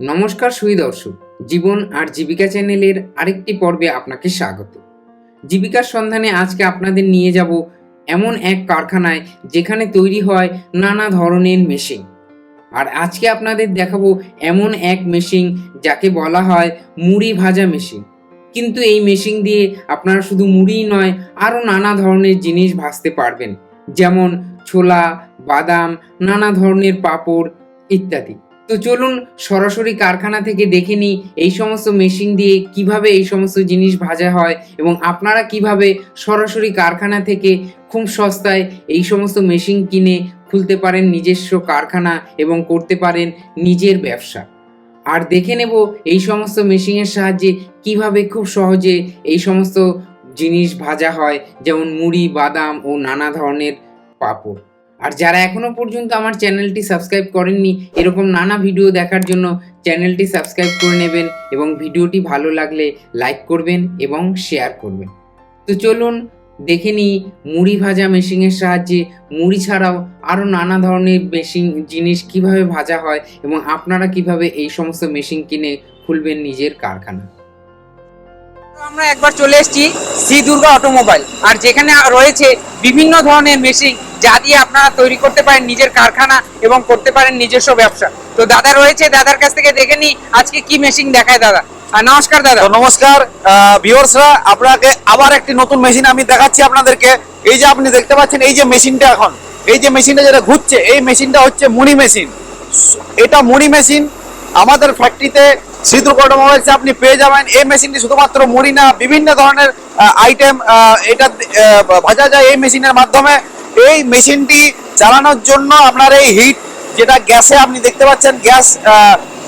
নমস্কার সুই দর্শক, জীবন আর জীবিকা চ্যানেলের আরেকটি পর্বে আপনাকে স্বাগত। জীবিকার সন্ধানে আজকে আপনাদের নিয়ে যাব এমন এক কারখানায় যেখানে তৈরি হয় নানা ধরনের মেশিন আর আজকে আপনাদের দেখাবো এমন এক মেশিন যাকে বলা হয় মুড়ি ভাজা মেশিন কিন্তু এই মেশিন দিয়ে আপনারা শুধু মুড়িই নয়, আরও নানা ধরনের জিনিস ভাজতে পারবেন। যেমন ছোলা, বাদাম, নানা ধরনের পাঁপড় ইত্যাদি। তো চলুন সরাসরি কারখানা থেকে দেখে নিই এই সমস্ত মেশিন দিয়ে কীভাবে এই সমস্ত জিনিস ভাজা হয় এবং আপনারা কীভাবে সরাসরি কারখানা থেকে খুব সস্তায় এই সমস্ত মেশিন কিনে খুলতে পারেন নিজস্ব কারখানা এবং করতে পারেন নিজের ব্যবসা। আর দেখে নেব এই সমস্ত মেশিনের সাহায্যে কীভাবে খুব সহজে এই সমস্ত জিনিস ভাজা হয়, যেমন মুড়ি, বাদাম ও নানা ধরনের পাঁপড়। আর যারা এখনও পর্যন্ত আমার চ্যানেলটি সাবস্ক্রাইব করেননি, এরকম নানা ভিডিও দেখার জন্য চ্যানেলটি সাবস্ক্রাইব করে নেবেন এবং ভিডিওটি ভালো লাগলে লাইক করবেন এবং শেয়ার করবেন। তো চলুন দেখে নিই মুড়ি ভাজা মেশিনের সাহায্যে। মুড়ি ছাড়াও আরও নানা ধরনের মেশিন জিনিস কীভাবে ভাজা হয় এবং আপনারা কীভাবে এই সমস্ত মেশিন কিনে খুলবেন নিজের কারখানা। আমরা একবার চলে এসেছি শ্রী দুর্গা অটোমোবাইল। আর যেখানে রয়েছে বিভিন্ন ধরনের মেশিন, যা দিয়ে আপনারা তৈরি করতে পারেন নিজের কারখানা এবং করতে পারেন নিজস্ব ব্যবসা। তো দাদা রয়েছে, দাদার কাছ থেকে দেখে নিই আজকে কি মেশিন দেখায় দাদা। নমস্কার দাদা। নমস্কার ভিউয়ার্সরা আপনাকে আবার একটি নতুন মেশিন আমি দেখাচ্ছি আপনাদেরকে। এই যে আপনি দেখতে পাচ্ছেন, এই যে মেশিনটা এখন, এই যে মেশিনটা যেটা ঘুরছে, এই মেশিনটা হচ্ছে মুড়ি মেশিন। এটা মুড়ি মেশিন, আমাদের ফ্যাক্টরিতে শ্রীদুর্গ অটোমোবাইলসে আপনি পেয়ে যাবেন। এই মেশিনটি শুধুমাত্র মুড়ি না বিভিন্ন ধরনের আইটেম এটা ভাজা যায় এই মেশিনের মাধ্যমে। এই মেশিনটি চালানোর জন্য আপনার এই হিট যেটা গ্যাসে আপনি দেখতে পাচ্ছেন, গ্যাস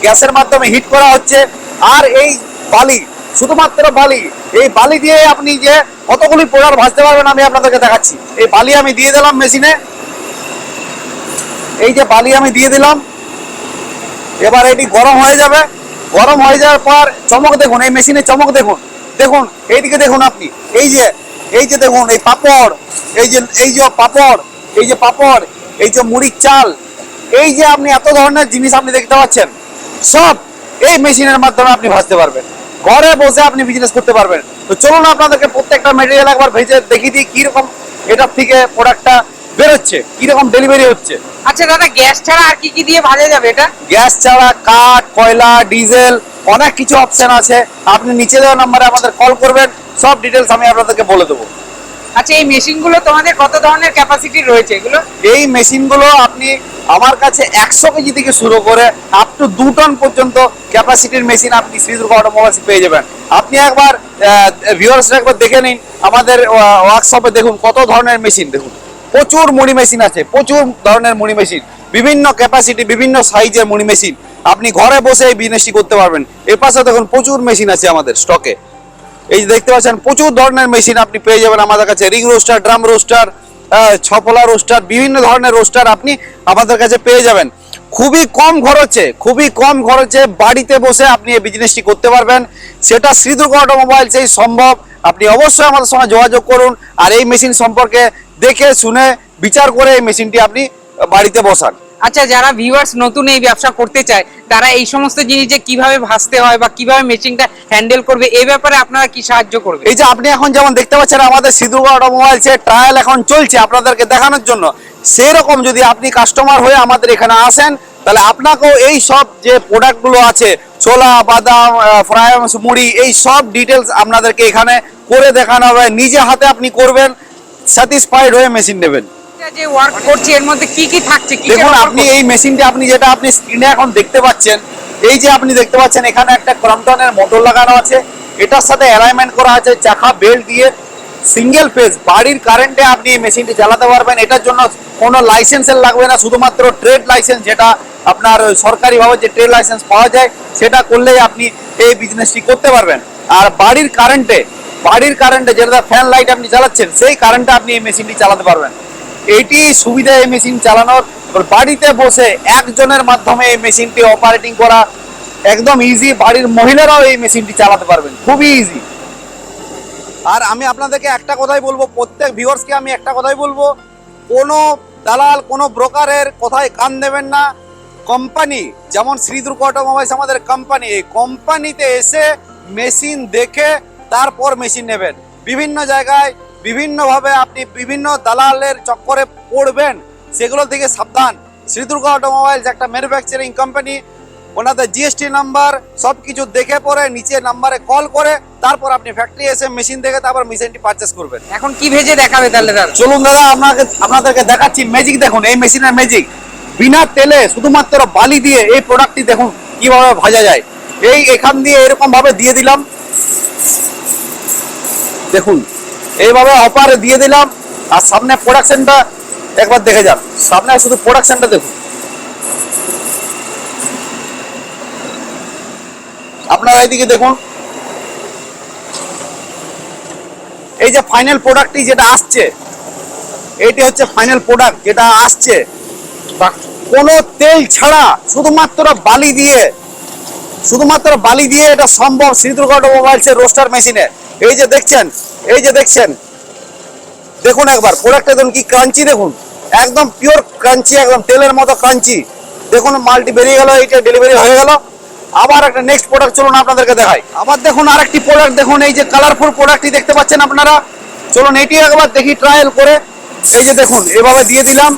গ্যাসের মাধ্যমে হিট করা হচ্ছে। আর এই বালি, শুধুমাত্র বালি, এই বালি দিয়ে আপনি যে কতগুলি প্রোডাক্ট ভাজতে পারবেন আমি আপনাদেরকে দেখাচ্ছি। এই বালি আমি দিয়ে দিলাম মেশিনে। এই যে বালি আমি দিয়ে দিলাম, এবার এটি গরম হয়ে যাবে। গরম হয়ে যাওয়ার পর চমক দেখুন, এই মেশিনে চমক দেখুন। দেখুন, এইদিকে দেখুন আপনি, এই যে এই যে দেখুন, এই পাপড়, এই যে এই যে পাপড়, এই যে পাপড়, এই যে মুড়ির চাল, এই যে আপনি এত ধরনের জিনিস আপনি দেখতে পাচ্ছেন, সব এই মেশিনের মাধ্যমে আপনি ভাজতে পারবেন। ঘরে বসে আপনি বিজনেস করতে পারবেন। তো চলুন আপনাদেরকে প্রত্যেকটা মেটেরিয়াল একবার ভেজে দেখিয়ে দিই কীরকম এটার থেকে প্রোডাক্টটা বেরোচ্ছে। কীরকম ডেলিভারি হচ্ছে? আচ্ছা দাদা গ্যাস ছাড়া আর কি কি দিয়ে ভাজা যাবে এটা? গ্যাস ছাড়া কাঠ কয়লা ডিজেল অনেক কিছু অপশন আছে। আপনি নিচে দেওয়া নাম্বারে আমাদের কল করবেন। সব ডিটেলস আমি আপনাদেরকে বলে দেবো। আচ্ছা এই মেশিনগুলো তোমাদের কত ধরনের ক্যাপাসিটি রয়েছে এগুলো? এই মেশিনগুলো আপনি আমার কাছে একশো কেজি থেকে শুরু করে আপ টু দু টন পর্যন্ত ক্যাপাসিটির মেশিন আপনি শ্রীদুর্গ অটোমোবাইলস পেয়ে যাবেন। আপনি একবার ভিউয়ার্স একবার দেখে নিন। আমাদের ওয়ার্কশপে দেখুন কত ধরনের মেশিন দেখুন। প্রচুর মুড়ি মেশিন আছে, প্রচুর ধরনের মুড়ি মেশিন। বিভিন্ন ক্যাপাসিটি বিভিন্ন সাইজের মুড়ি মেশিন। আপনি ঘরে বসে এই বিজনেসটি করতে পারবেন। এর পাশে দেখুন প্রচুর মেশিন আছে আমাদের স্টকে এই যে দেখতে পাচ্ছেন, প্রচুর ধরনের মেশিন আপনি পেয়ে যাবেন আমাদের কাছে। রিং রোস্টার ড্রাম রোস্টার ছপলা রোস্টার বিভিন্ন ধরনের রোস্টার আপনি আমাদের কাছে পেয়ে যাবেন। খুবই কম খরচে খুবই কম খরচে বাড়িতে বসে আপনি এই বিজনেসটি করতে পারবেন। সেটা শ্রীদুর্গ অটোমোবাইল সেই সম্ভব। আপনি অবশ্যই আমাদের সঙ্গে যোগাযোগ করুন আর এই মেশিন সম্পর্কে দেখে শুনে বিচার করে এই মেশিনটি আপনি বাড়িতে বসান। আচ্ছা যারা ভিউয়ার্স নতুন এই ব্যবসা করতে চায় তারা এই সমস্ত জিনিস যে কীভাবে ভাসতে হয় বা কীভাবে মেশিনটা হ্যান্ডেল করবে এই ব্যাপারে আপনারা কি সাহায্য করবে এই যে আপনি এখন যেমন দেখতে পাচ্ছেন আমাদের সিধুর্গ অটোমোবাইলসে ট্রায়াল এখন চলছে আপনাদেরকে দেখানোর জন্য। সেই রকম যদি আপনি কাস্টমার হয়ে আমাদের এখানে আসেন তাহলে আপনাকেও এই সব যে প্রোডাক্টগুলো আছে ছোলা বাদাম ফ্রাই মুড়ি এই সব ডিটেলস আপনাদেরকে এখানে করে দেখানো হবে। নিজে হাতে আপনি করবেন স্যাটিসফাইড হয়ে মেশিন নেবেন। যে ওয়ার্ক করছে এর মধ্যে কি কি থাকছে দেখুন আপনি এই মেশিনটি আপনি যেটা আপনি স্ক্রিনে এখন দেখতে পাচ্ছেন এই যে আপনি দেখতে পাচ্ছেন এখানে একটা ক্রমটনের মোটর লাগানো আছে। এটার সাথে অ্যালাইনমেন্ট করা আছে চাকা বেল্ট দিয়ে। সিঙ্গেল ফেজ, বাড়ির কারেন্টে আপনি এই মেশিনটি চালাতে পারবেন। এটার জন্য কোনো লাইসেন্সের লাগবে না, শুধুমাত্র ট্রেড লাইসেন্স যেটা আপনার সরকারিভাবে যে ট্রেড লাইসেন্স পাওয়া যায়, সেটা করলেই আপনি এই বিজনেসটি করতে পারবেন। আর বাড়ির কারেন্টে বাড়ির কারেন্টে যেটা ফ্যান লাইট আপনি চালাচ্ছেন, সেই কারেন্টে আপনি এই মেশিনটি চালাতে পারবেন। এইটি সুবিধা এই মেশিন চালানোর। বাড়িতে বসে একজনের মাধ্যমে এই মেশিনটি অপারেটিং করা, একদম ইজি বাড়ির মহিলারাও এই মেশিনটি চালাতে পারবেন, খুবই ইজি আর আমি আপনাদেরকে একটা কথাই বলব, প্রত্যেক ভিউয়ার্সকে আমি একটা কথাই বলব, কোনো দালাল, কোনো ব্রোকারের কথায় কান দেবেন না। কোম্পানি যেমন শ্রী দুর্গা অটোমোবাইলস আমাদের কোম্পানি এই কোম্পানিতে এসে মেশিন দেখে তারপর মেশিন নেবেন। বিভিন্ন জায়গায় বিভিন্নভাবে আপনি বিভিন্ন দালালের চক্করে পড়বেন, সেগুলো থেকে সাবধান। শ্রী দুর্গা অটোমোবাইলস একটা ম্যানুফ্যাকচারিং কোম্পানি ওনাদের জিএসটি নাম্বার সব কিছু দেখে পরে নিচে নাম্বারে কল করে তারপর আপনি ফ্যাক্টরি এসে মেশিন দেখে তারপর মেশিনটি পারচেস করবেন। এখন কি ভেজে দেখাবে তাহলে দাদা? চলুন দাদা আপনাকে আপনাদেরকে দেখাচ্ছি ম্যাজিক দেখুন এই মেশিনের ম্যাজিক বিনা তেলে শুধুমাত্র বালি দিয়ে এই প্রোডাক্টটি দেখুন কীভাবে ভাজা যায়। এই এখান দিয়ে এরকম ভাবে দিয়ে দিলাম। দেখুন এইভাবে অপারে দিয়ে দিলাম আর সামনে প্রোডাকশনটা একবার দেখে যান। সামনে শুধু প্রোডাকশনটা দেখুন। আপনারা এইদিকে দেখুন। এই যে ফাইনাল প্রোডাক্টটি যেটা আসছে এটি হচ্ছে ফাইনাল প্রোডাক্ট যেটা আসছে। কোনো তেল ছাড়া শুধুমাত্র বালি দিয়ে, শুধুমাত্র বালি দিয়ে এটা সম্ভব শ্রীদুর্গ অটোমোবাইলসের রোস্টার মেশিনে এই যে দেখছেন, এই যে দেখছেন, দেখুন একবার প্রোডাক্টটা দেখুন কি ক্রাঞ্চি দেখুন। একদম পিওর ক্রাঞ্চি একদম তেলের মতো ক্রাঞ্চি দেখুন মালটি বেরিয়ে গেল, এইটা ডেলিভারি হয়ে গেল। আবার একটা নেক্সট প্রোডাক্ট চলুন আপনাদেরকে দেখাই। আবার দেখুন আরেকটি প্রোডাক্ট দেখুন এই যে কালারফুল প্রোডাক্টটি দেখতে পাচ্ছেন আপনারা। চলুন এটি একবার দেখি ট্রায়াল করে। এই যে দেখুন, এভাবে দিয়ে দিলাম।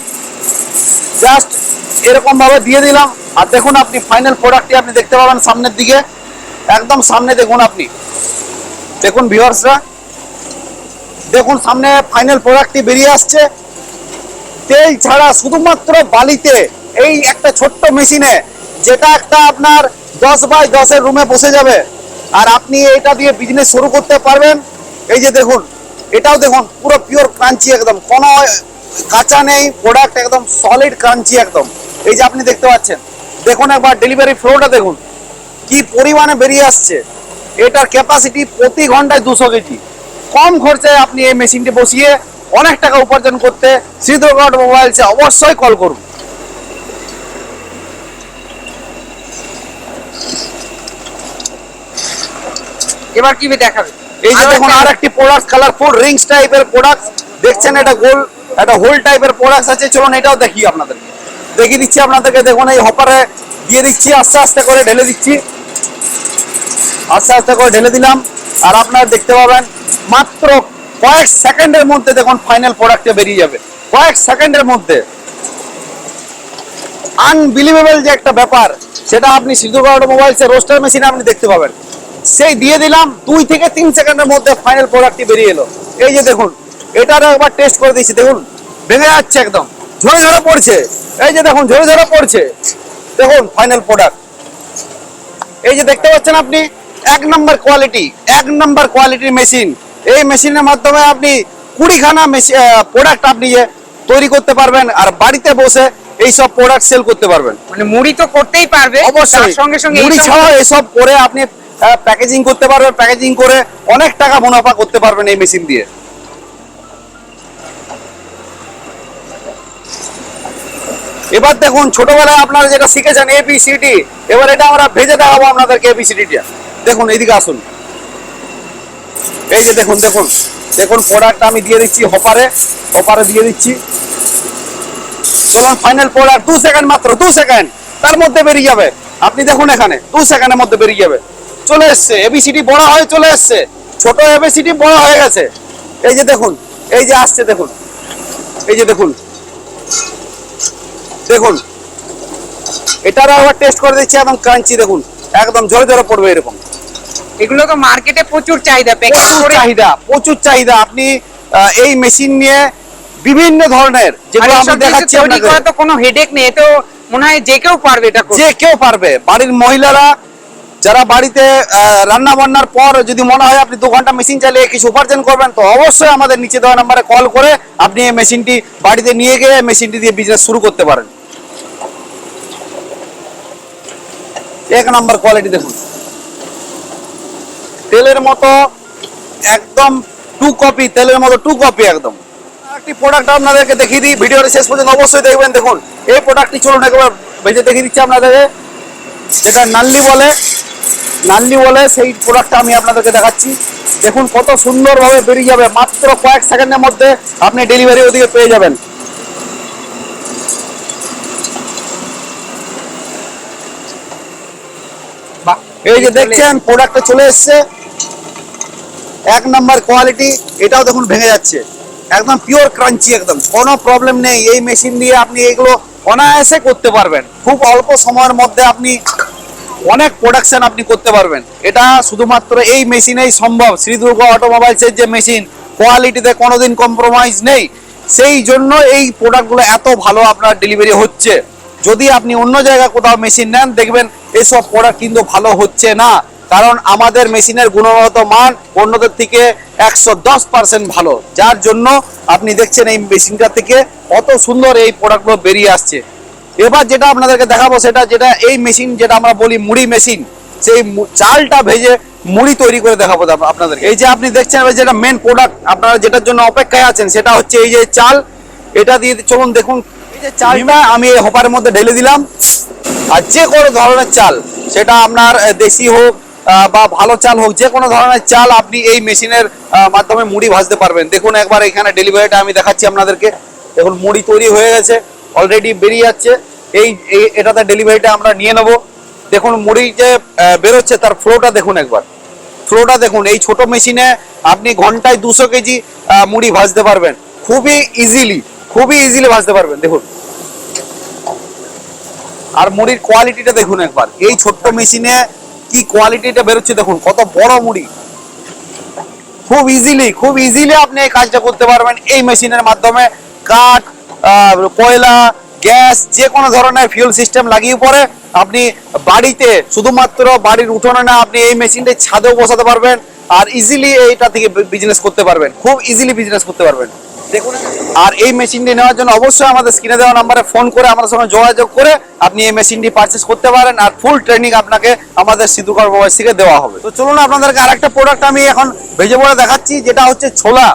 জাস্ট এরকম ভাবে দিয়ে দিলাম। আর দেখুন আপনি ফাইনাল প্রোডাক্টটি আপনি দেখতে পাবেন সামনের দিকে। একদম সামনে দেখুন আপনি। দেখুন ভিউয়ার্সরা দেখুন সামনে ফাইনাল প্রোডাক্টটি বেরিয়ে আসছে। তেল ছাড়া শুধুমাত্র বালিতে এই একটা ছোট্ট মেশিনে যেটা একটা আপনার দশ বাই দশের রুমে বসে যাবে। আর আপনি এটা দিয়ে বিজনেস শুরু করতে পারবেন। এই যে দেখুন, এটাও দেখুন, পুরো পিওর ক্রাঞ্চি একদম। কোনো কাঁচা নেই প্রোডাক্ট একদম সলিড ক্রাঞ্চি একদম। এই যে আপনি দেখতে পাচ্ছেন। দেখুন একবার ডেলিভারি ফ্লোটা দেখুন। কি পরিমাণে বেরিয়ে আসছে। এটার ক্যাপাসিটি প্রতি ঘন্টায় দুশো কেজি। কম খরচায় আপনি এই মেশিনটি বসিয়ে অনেক টাকা উপার্জন করতে শ্রীদুর্গা মোবাইলসে অবশ্যই কল করুন। এবার কি দেখাবে? এই যে দেখুন আর একটি প্রোডাক্ট কালারফুল রিংস টাইপের প্রোডাক্ট দেখছেন এটা গোল একটা হোল টাইপের প্রোডাক্ট আছে। চলুন এটাও দেখি আপনাদেরকে। দেখিয়ে দিচ্ছি আপনাদেরকে দেখুন এই হপারে দিয়ে দিচ্ছি আস্তে আস্তে করে ঢেলে দিচ্ছি। আস্তে আস্তে করে ঢেলে দিলাম। আর আপনারা দেখতে পাবেন মাত্র কয়েক সেকেন্ডের মধ্যে দেখুন ফাইনাল প্রোডাক্টে বেরিয়ে যাবে। কয়েক সেকেন্ডের মধ্যে। আনবিলিভেবল যে একটা ব্যাপার সেটা আপনি সিদ্ধুগড় অটোমোবাইলস রোস্টার মেশিনে আপনি দেখতে পাবেন। সেই দিয়ে দিলাম দুই থেকে তিন সেকেন্ডের মধ্যে ফাইনাল প্রোডাক্টটি বেরিয়ে এলো। এই যে দেখুন এটার একবার টেস্ট করে দিয়েছি দেখুন ভেঙে যাচ্ছে একদম। ঝরে ঝরে পড়ছে। এই যে দেখুন ঝরে ঝরে পড়ছে। দেখুন ফাইনাল প্রোডাক্ট এই যে দেখতে পাচ্ছেন আপনি এক নম্বর কোয়ালিটি এক নম্বর কোয়ালিটির মেশিন এই মেশিনের মাধ্যমে আপনি কুড়িখানা প্রোডাক্ট আপনি যে তৈরি করতে পারবেন আর বাড়িতে বসে এই সব প্রোডাক্ট সেল করতে পারবেন। মানে মুড়ি তো করতেই পারবে অবশ্যই। সঙ্গে সঙ্গে মুড়ি এই সব- ছাড়াও এসব করে আপনি প্যাকেজিং করতে পারবেন প্যাকেজিং করে অনেক টাকা মুনাফা করতে পারবেন এই মেশিন দিয়ে। এবার দেখুন, ছোটবেলায় আপনারা যেটা শিখেছেন এবিসিডি এবার এটা আমরা ভেজে দেখাবো আপনাদেরকে এবিসিডিটা দেখুন এইদিকে আসুন। এই যে দেখুন দেখুন দেখুন প্রোডাক্ট আমি দিয়ে দিচ্ছি হপারে হপারে দিয়ে দিচ্ছি। চলুন ফাইনাল প্রোডাক্ট দু সেকেন্ড মাত্র দু সেকেন্ড তার মধ্যে বেরিয়ে যাবে। আপনি দেখুন এখানে দু সেকেন্ডের মধ্যে বেরিয়ে যাবে। চলে এসছে। এবিসিডি বড় হয়ে চলে এসছে। ছোট এবিসিডি বড় হয়ে গেছে। এই যে দেখুন এই যে আসছে দেখুন। এই যে দেখুন। দেখুন। এটারও আবার টেস্ট করে দিচ্ছি একদম ক্রাঞ্চি দেখুন। একদম জোরে জোরে পড়বে এরকম। এগুলো তো মার্কেটে প্রচুর চাহিদা প্রচুর চাহিদা প্রচুর চাহিদা। আপনি এই মেশিন নিয়ে বিভিন্ন ধরনের যেগুলো এসব আমি দেখাচ্ছি তৈরি আপনাদের। করা তো কোনো হেডেক নেই তো মনে হয় যে কেউ পারবে এটা যে কেউ পারবে। বাড়ির মহিলারা যারা বাড়িতে রান্না বান্নার পর যদি মনে হয় আপনি দু ঘণ্টা মেশিন চালিয়ে কিছু উপার্জন করবেন, তো অবশ্যই আমাদের নিচে দেওয়া নাম্বারে কল করে আপনি এই মেশিনটি বাড়িতে নিয়ে গিয়ে মেশিনটি দিয়ে বিজনেস শুরু করতে পারেন। এক নাম্বার কোয়ালিটি দেখুন। তেলের মতো একদম টু কপি তেলের মতো টু কপি একদম। একটি প্রোডাক্ট আপনাদেরকে দেখিয়ে দিই ভিডিওর শেষ পর্যন্ত অবশ্যই দেখবেন। দেখুন, এই প্রোডাক্টটি চলুন একবার ভেজে দেখিয়ে দিচ্ছি আপনাদেরকে। যেটা নাল্লি বলে নাল্লি বলে সেই প্রোডাক্টটা আমি আপনাদেরকে দেখাচ্ছি। দেখুন কত সুন্দরভাবে বেরিয়ে যাবে। মাত্র কয়েক সেকেন্ডের মধ্যে আপনি ডেলিভারি ওদিকে পেয়ে যাবেন। এই যে দেখছেন প্রোডাক্টটা চলে এসছে। এক নাম্বার কোয়ালিটি এটাও দেখুন ভেঙে যাচ্ছে। একদম পিওর ক্রাঞ্চি একদম। কোনো প্রবলেম নেই। এই মেশিন দিয়ে আপনি এগুলো অনায়াসে করতে পারবেন। খুব অল্প সময়ের মধ্যে আপনি অনেক প্রোডাকশন আপনি করতে পারবেন। এটা শুধুমাত্র এই মেশিনেই সম্ভব। শ্রী দুর্গা অটোমোবাইলসের যে মেশিন কোয়ালিটিতে কোনোদিন কম্প্রোমাইজ নেই। সেই জন্য এই প্রোডাক্টগুলো এত ভালো আপনার ডেলিভারি হচ্ছে। যদি আপনি অন্য জায়গায় কোথাও মেশিন নেন, দেখবেন এসব প্রোডাক্ট কিন্তু ভালো হচ্ছে না। কারণ আমাদের মেশিনের গুণগত মান অন্যদের থেকে একশো দশ পার্সেন্ট ভালো। যার জন্য আপনি দেখছেন এই মেশিনটা থেকে কত সুন্দর এই প্রোডাক্টগুলো বেরিয়ে আসছে। এবার যেটা আপনাদেরকে দেখাবো সেটা যেটা এই মেশিন যেটা আমরা বলি মুড়ি মেশিন সেই চালটা ভেজে মুড়ি তৈরি করে দেখাবো আপ- আপনাদের এই যে আপনি দেখছেন যেটা মেন প্রোডাক্ট আপনারা যেটার জন্য অপেক্ষায় আছেন সেটা হচ্ছে এই যে চাল। এটা দিয়ে চলুন দেখুন, এই যে চালটা আমি এই হপারের মধ্যে ঢেলে দিলাম। আর যে কোনো ধরনের চাল, সেটা আপনার দেশি হোক বা ভালো চাল হোক, যে কোনো ধরনের চাল আপনি এই মেশিনের মাধ্যমে মুড়ি ভাজতে পারবেন। দেখুন একবার এখানে ডেলিভারিটা আমি দেখাচ্ছি আপনাদেরকে। দেখুন, মুড়ি তৈরি হয়ে গেছে। অলরেডি বেরিয়ে যাচ্ছে। এই এটাতে ডেলিভারিটা আমরা নিয়ে নেব। দেখুন, মুড়ি যে বেরোচ্ছে, তার ফ্লোটা দেখুন একবার। ফ্লোটা দেখুন, এই ছোট মেশিনে আপনি ঘন্টায় দুশো কেজি মুড়ি ভাজতে পারবেন। খুবই ইজিলি খুবই ইজিলি ভাজতে পারবেন, দেখুন। আর মুড়ির কোয়ালিটিটা দেখুন একবার। এই ছোট্ট মেশিনে কি কোয়ালিটিটা বেরোচ্ছে দেখুন, কত বড় মুড়ি। খুব ইজিলি খুব ইজিলি আপনি এই কাজটা করতে পারবেন। এই মেশিনের মাধ্যমে কাঠ কয়লা, গ্যাস যে কোনো ধরনের ফিউল সিস্টেম লাগিয়ে পরে আপনি বাড়িতে শুধুমাত্র বাড়ির উঠোনে না, আপনি এই মেশিনটা ছাদেও বসাতে পারবেন আর ইজিলি এইটা থেকে বিজনেস করতে পারবেন। খুব ইজিলি বিজনেস করতে পারবেন। দেখুন, আর এই মেশিনটি নেওয়ার জন্য অবশ্যই আমাদের স্ক্রিনে দেওয়া নাম্বারে ফোন করে আমাদের সঙ্গে যোগাযোগ করে আপনি এই মেশিনটি পারচেস করতে পারেন আর ফুল ট্রেনিং আপনাকে আমাদের সিধুকর মোবাইল থেকে দেওয়া হবে। তো চলুন আপনাদেরকে আরেকটা প্রোডাক্ট আমি এখন ভেজে পড়ে দেখাচ্ছি, যেটা হচ্ছে ছোলা।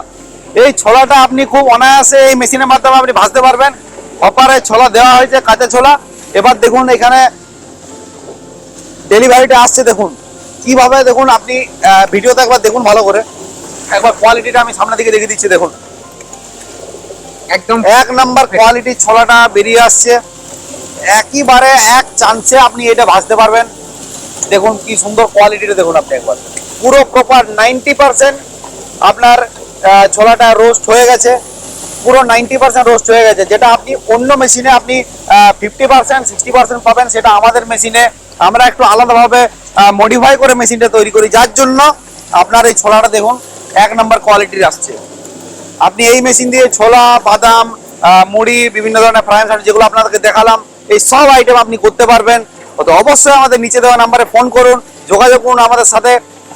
এই ছোলাটা আপনি খুব অনায়াসে এই মেশিনের মাধ্যমে আপনি ভাজতে পারবেন। হপারে ছোলা দেওয়া হয়েছে কাঁচা ছোলা। এবার দেখুন এখানে ডেলিভারিটা আসছে দেখুন। কীভাবে দেখুন আপনি ভিডিওতে একবার দেখুন ভালো করে। একবার কোয়ালিটিটা আমি সামনে দিকে দেখে দিচ্ছি দেখুন। একদম এক নাম্বার কোয়ালিটির ছোলাটা বেরিয়ে আসছে। একইবারে এক চান্সে আপনি এটা ভাজতে পারবেন। দেখুন কি সুন্দর কোয়ালিটিটা দেখুন আপনি একবার। পুরো প্রপার নাইনটি পার্সেন্ট আপনার ছোলাটা রোস্ট হয়ে গেছে। পুরো নাইনটি পার্সেন্ট রোস্ট হয়ে গেছে। যেটা আপনি অন্য মেশিনে আপনি ফিফটি পার্সেন্ট সিক্সটি পার্সেন্ট পাবেন, সেটা আমাদের মেশিনে আমরা একটু আলাদাভাবে মডিফাই করে মেশিনটা তৈরি করি। যার জন্য আপনার এই ছোলাটা দেখুন, এক নম্বর কোয়ালিটির আসছে। আপনি এই মেশিন দিয়ে ছোলা, বাদাম মুড়ি, বিভিন্ন ধরনের ফ্রাই যেগুলো আপনাদেরকে দেখালাম, এই সব আইটেম আপনি করতে পারবেন। তো অবশ্যই আমাদের নিচে দেওয়া নাম্বারে ফোন করুন, যোগাযোগ করুন আমাদের সাথে।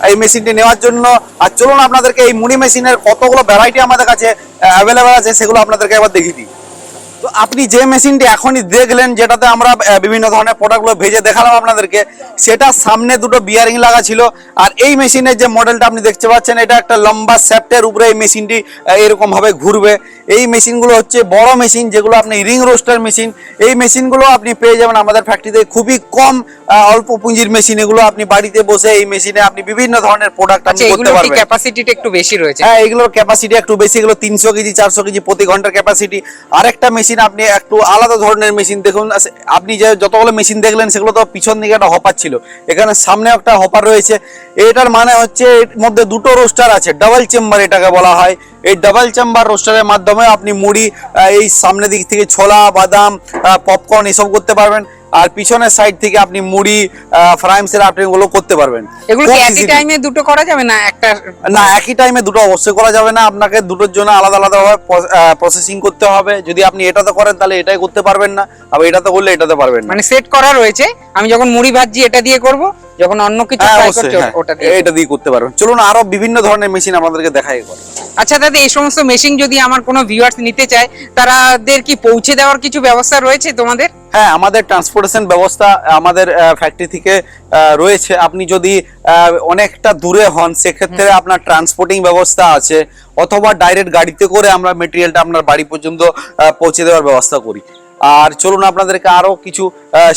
এই মেশিনটি নেওয়ার জন্য। আর চলুন আপনাদেরকে এই মুড়ি মেশিনের কতগুলো ভ্যারাইটি আমাদের কাছে অ্যাভেলেবেল আছে সেগুলো আপনাদেরকে একবার দেখিয়ে দিই। তো আপনি যে মেশিনটি এখনই দেখলেন, যেটাতে আমরা বিভিন্ন ধরনের প্রোডাক্টগুলো ভেজে দেখালাম আপনাদেরকে, সেটা সামনে দুটো বিয়ারিং লাগা ছিল। আর এই মেশিনের যে মডেলটা আপনি দেখতে পাচ্ছেন, এটা একটা লম্বা স্যাপ্টের উপরে এই মেশিনটি এরকমভাবে ঘুরবে। এই মেশিনগুলো হচ্ছে বড় মেশিন যেগুলো আপনি রিং রোস্টার মেশিন এই মেশিনগুলো আপনি পেয়ে যাবেন আমাদের ফ্যাক্টরিতে খুবই কম অল্প পুঁজির মেশিন এগুলো আপনি বাড়িতে বসে এই মেশিনে আপনি বিভিন্ন ধরনের প্রোডাক্ট আপনি আচ্ছা করতে পারবেন। ক্যাপাসিটিটা একটু বেশি রয়েছে? হ্যাঁ এগুলোর ক্যাপাসিটি একটু বেশি এগুলো তিনশো কেজি চারশো কেজি প্রতি ঘণ্টার ক্যাপাসিটি আরেকটা মেশিন আপনি একটু আলাদা ধরনের মেশিন দেখুন আপনি যে যতগুলো মেশিন দেখলেন সেগুলো তো পিছন দিকে একটা হপার ছিল। এখানে সামনে একটা হপার রয়েছে। এটার মানে হচ্ছে এর মধ্যে দুটো রোস্টার আছে ডাবল চেম্বার এটাকে বলা হয়। এই ডাবল চেম্বার রোস্টারের মাধ্যমে আপনি মুড়ি এই সামনের দিক থেকে ছোলা, বাদাম পপকর্ন এসব করতে পারবেন। আর পিছনের সাইড থেকে আপনি মুড়ি ফ্রাইমসের আপনি এগুলো করতে পারবেন। এগুলো কি একই টাইমে দুটো করা যাবে না একটা না একই টাইমে দুটো অবশ্যই করা যাবে না। আপনাকে দুটোর জন্য আলাদা আলাদা ভাবে প্রসেসিং করতে হবে। যদি আপনি এটাতে করেন তাহলে এটাই করতে পারবেন না। আবার এটাতে করলে এটাতে পারবেন না। মানে সেট করা রয়েছে। আমি যখন মুড়ি ভাজি এটা দিয়ে করব। যখন অন্য কিছু হ্যাঁ ফ্রাই অবশ্যই করতে হ্যাঁ, ওটা দিয়ে এটা দিয়ে করতে পারবেন। চলুন আরও বিভিন্ন ধরনের মেশিন আমাদেরকে দেখাই করে আচ্ছা দাদা এই সমস্ত মেশিন যদি আমার কোনো ভিউয়ার্স নিতে চায় তারাদের কি পৌঁছে দেওয়ার কিছু ব্যবস্থা রয়েছে তোমাদের? হ্যাঁ আমাদের ট্রান্সপোর্টেশন ব্যবস্থা আমাদের ফ্যাক্টরি থেকে রয়েছে। আপনি যদি অনেকটা দূরে হন সেক্ষেত্রে আপনার ট্রান্সপোর্টিং ব্যবস্থা আছে। অথবা ডাইরেক্ট গাড়িতে করে আমরা মেটেরিয়ালটা আপনার বাড়ি পর্যন্ত পৌঁছে দেওয়ার ব্যবস্থা করি। আর চলুন আপনাদেরকে আরও কিছু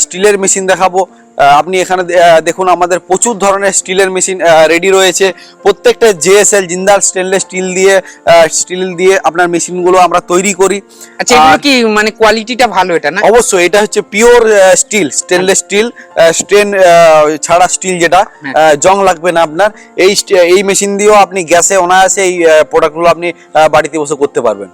স্টিলের মেশিন দেখাবো। আপনি এখানে দেখুন আমাদের প্রচুর ধরনের স্টিলের মেশিন রেডি রয়েছে। প্রত্যেকটা জেএসএল জিন্দাল স্টেনলেস স্টিল দিয়ে স্টিল দিয়ে আপনার মেশিনগুলো আমরা তৈরি করি। আচ্ছা এগুলো কি মানে কোয়ালিটিটা ভালো এটা না? অবশ্যই এটা হচ্ছে pure steel stainless steel stain ছাড়া স্টিল যেটা হ্যাঁ। জং লাগবে না আপনার। এই এই মেশিন দিয়েও আপনি গ্যাসে অনায়াসে এই প্রোডাক্টগুলো আপনি বাড়িতে বসে করতে পারবেন।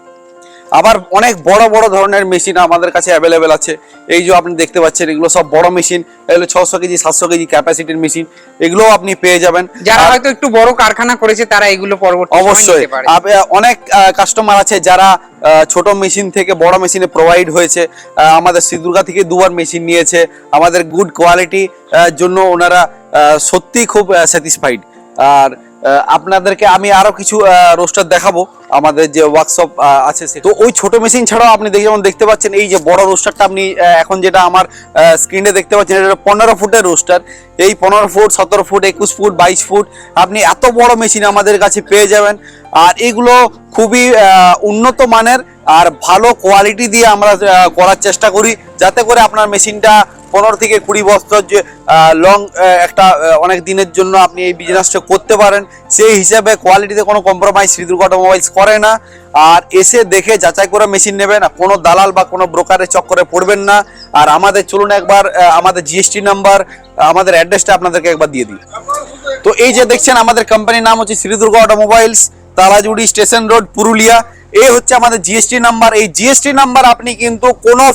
আবার অনেক বড় বড় ধরনের মেশিন আমাদের কাছে অ্যাভেলেবেল আছে। এই যে আপনি দেখতে পাচ্ছেন এগুলো সব বড় মেশিন এগুলো ছশো কেজি সাতশো কেজি ক্যাপাসিটির মেশিন এগুলোও আপনি পেয়ে যাবেন। যারা হয়তো একটু বড় কারখানা করেছে তারা এগুলো পরবর্তী অবশ্যই। অনেক কাস্টমার আছে যারা ছোট মেশিন থেকে বড় মেশিনে প্রোভাইড হয়েছে। আমাদের শ্রীদুর্গা থেকে দুবার মেশিন নিয়েছে। আমাদের গুড কোয়ালিটি জন্য ওনারা আহ, সত্যিই খুব স্যাটিসফাইড আর আপনাদেরকে আমি আরও কিছু রোস্টার দেখাবো। আমাদের যে ওয়ার্কশপ আছে তো ওই ছোট মেশিন ছাড়াও আপনি দেখে যেমন দেখতে পাচ্ছেন, এই যে বড় রোস্টারটা আপনি এখন যেটা আমার স্ক্রিনে দেখতে পাচ্ছেন, এটা পনেরো ফুটের রোস্টার এই পনেরো ফুট, সতেরো ফুট, একুশ ফুট, বাইশ ফুট, আপনি এত বড় মেশিন আমাদের কাছে পেয়ে যাবেন। আর এগুলো খুবই উন্নত মানের আর ভালো কোয়ালিটি দিয়ে আমরা করার চেষ্টা করি, যাতে করে আপনার মেশিনটা পনেরো থেকে কুড়ি বছর যে লং একটা অনেক দিনের জন্য আপনি এই বিজনেসটা করতে পারেন। সেই হিসাবে কোয়ালিটিতে কোনো কম্প্রোমাইজ শ্রীদুর্গ অটোমোবাইলস করে না। আর এসে দেখে যাচাই করে মেশিন নেবেন। কোনো দালাল বা কোনো ব্রোকারের চক্করে পড়বেন না। আর আমাদের, চলুন একবার আমাদের জিএসটি নাম্বার আমাদের অ্যাড্রেসটা আপনাদেরকে একবার দিয়ে দিই। তো এই যে দেখছেন, আমাদের কোম্পানির নাম হচ্ছে Shri Durga automobiles Tarajuri station road, Purulia. এই হচ্ছে আমাদের জিএসটি নাম্বার এই জিএসটি নাম্বার আপনি কিন্তু কোনো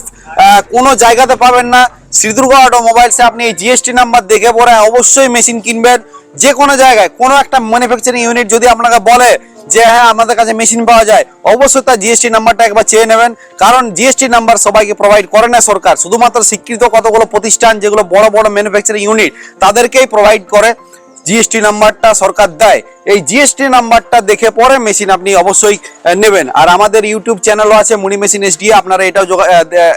কোনো জায়গাতে পাবেন না। শ্রীদুর্গ অটোমোবাইলসে আপনি এই জিএসটি নাম্বার দেখে পরে অবশ্যই মেশিন কিনবেন। যে কোনো জায়গায়, কোনো একটা ম্যানুফ্যাকচারিং ইউনিট যদি আপনাকে বলে যে হ্যাঁ আমাদের কাছে মেশিন পাওয়া যায়, অবশ্যই তার জিএসটি নাম্বারটা একবার চেয়ে নেবেন। কারণ জিএসটি নাম্বার সবাইকে প্রোভাইড করে না সরকার। শুধুমাত্র স্বীকৃত কতগুলো প্রতিষ্ঠান, যেগুলো বড় বড় ম্যানুফ্যাকচারিং ইউনিট তাদেরকেই প্রোভাইড করে। জিএসটি নাম্বারটা সরকার দেয়। এই জিএসটি নাম্বারটা দেখে পরে মেশিন আপনি অবশ্যই নেবেন। আর আমাদের ইউটিউব চ্যানেলও আছে, মুনি মেশিন এস ডিএ আপনারা এটাও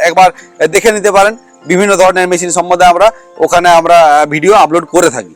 একবার দেখে নিতে পারেন। বিভিন্ন ধরনের মেশিন সম্বন্ধে আমরা, ওখানে আমরা ভিডিও আপলোড করে থাকি।